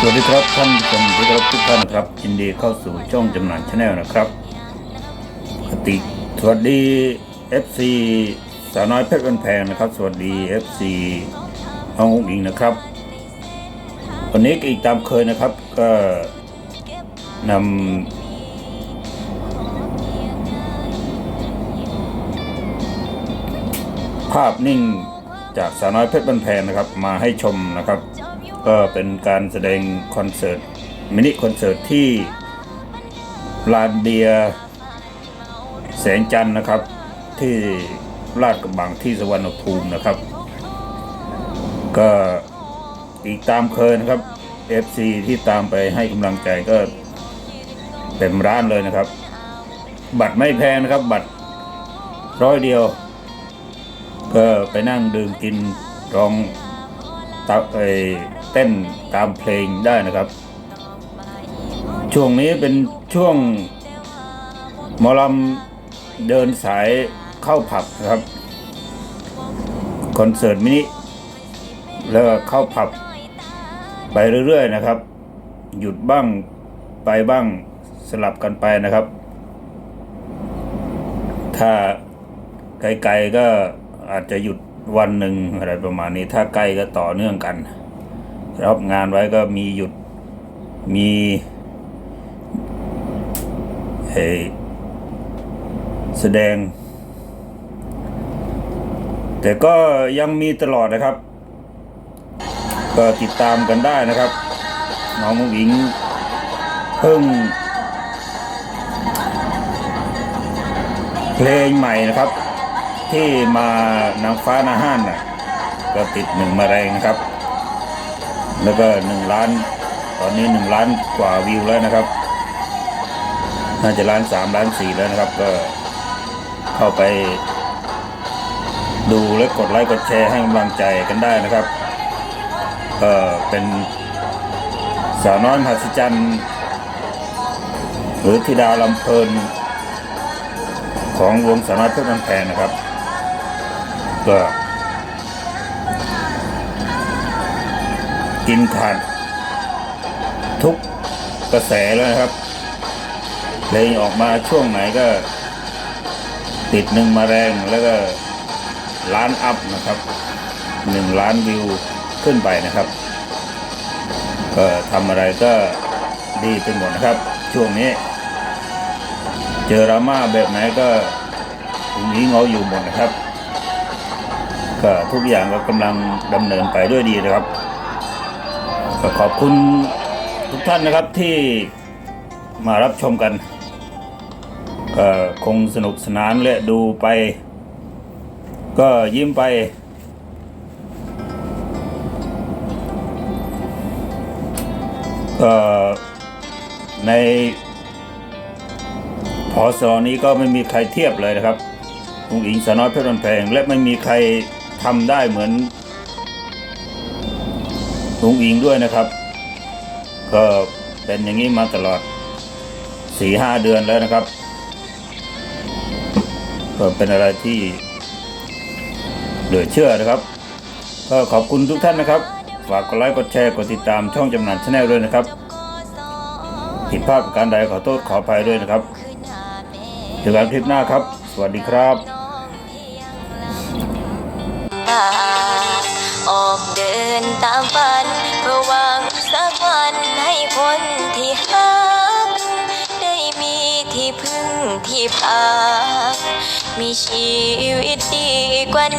สวัสดีครับท่านผู้ชมทุกท่านครับยินดีเข้าสู่ช่องจำหน่ายชาแนลนะครับปกติสวัสดี FC สาวน้อยเพชรบันแพงนะครับ สวัสดี FC น้องอุ้งอิงนะครับ วันนี้ก็อีกตามเคยนะครับ ก็นำภาพนิ่ง จากสาวน้อยเพชรบันแพงนะครับมาให้ชมนะครับ ก็เป็นการแสดงคอนเสิร์ตมินิคอนเสิร์ตที่ลานเดียแสงจันทร์นะครับ ที่ลาดกระบังที่สวรรณภูมินะครับ ก็อีกตามเคยนะครับ FC ที่ตามไปให้กำลังใจก็เต็มร้านเลยนะครับ บัตรไม่แพงนะครับ บัตรร้อยเดียว ก็ไปนั่งดื่มกินร้องตเอเต้นตามเพลงได้นะครับ ช่วงนี้เป็นช่วงหมอลำเดินสายเข้าผับนะครับคอนเสิร์ตมินิแล้วก็เข้าผับ ไปเรื่อยๆนะครับ หยุดบ้างไปบ้างสลับกันไปนะครับ ถ้าไกลๆก็ อาจจะหยุดวันหนึ่งอะไรประมาณนี้ ถ้าใกล้ก็ต่อเนื่องกัน รับงานไว้ก็มีหยุดมีแสดง แต่ก็ยังมีตลอดนะครับ ก็ติดตามกันได้นะครับ น้องมุงอิงเพิ่งเพลงใหม่นะครับ ที่มานางฟ้านาห้านน่ะก็ติดหนึ่งมาแรงนะครับ แล้วก็หนึ่งล้าน ตอนนี้หนึ่งล้านกว่าวิวแล้วนะครับ น่าจะล้านสามล้านสี่แล้วนะครับ ก็เข้าไป ดูและกดไลค์กดแชร์ให้กำลังใจกันได้นะครับก็เป็นสาวน้อยมหัศจรรย์หรือธิดาลำเพลินของวงสาวน้อยเพชรบันแพงนะครับ ก็กินขาดทุกกระแสแล้วนะครับเพลงออกมาช่วงไหนก็ ติดหนึ่งมาแรงแล้วก็ล้านอัพนะครับหนึ่งล้านวิวขึ้นไปนะครับ ก็ทำอะไรก็ดีไปหมดนะครับ ช่วงนี้ เจอราม่าแบบไหนก็ตรงนี้เงาอยู่หมดนะครับ ก็ทุกอย่างก็กำลังดำเนินไปด้วยดีนะครับก็ขอบคุณทุกท่านนะครับที่มารับชมกันก็คงสนุกสนานและดูไป ก็ยิ้มไป ก็ในพอสอนี้ก็ไม่มีใครเทียบเลยนะครับลุงอิงสนอยเพชรบันแพงและไม่มีใคร ทำได้เหมือนลุงอิงด้วยนะครับ ก็เป็นอย่างนี้มาตลอดสี่ห้าเดือนแล้วนะครับ ก็เป็นอะไรที่เหลือเชื่อนะครับ ก็ขอบคุณทุกท่านนะครับ ฝากกดไลค์กดแชร์กดติดตามช่องจำหน่ายชาแนลด้วยนะครับ ผิดพลาดประการใดขอโทษขออภัยด้วยนะครับเจอกันคลิปหน้าครับ สวัสดีครับ ออกเดินตามฝันเพื่อหวังสักวันให้คนที่หักได้มีที่พึ่งที่พักมีชีวิตดีกว่านี้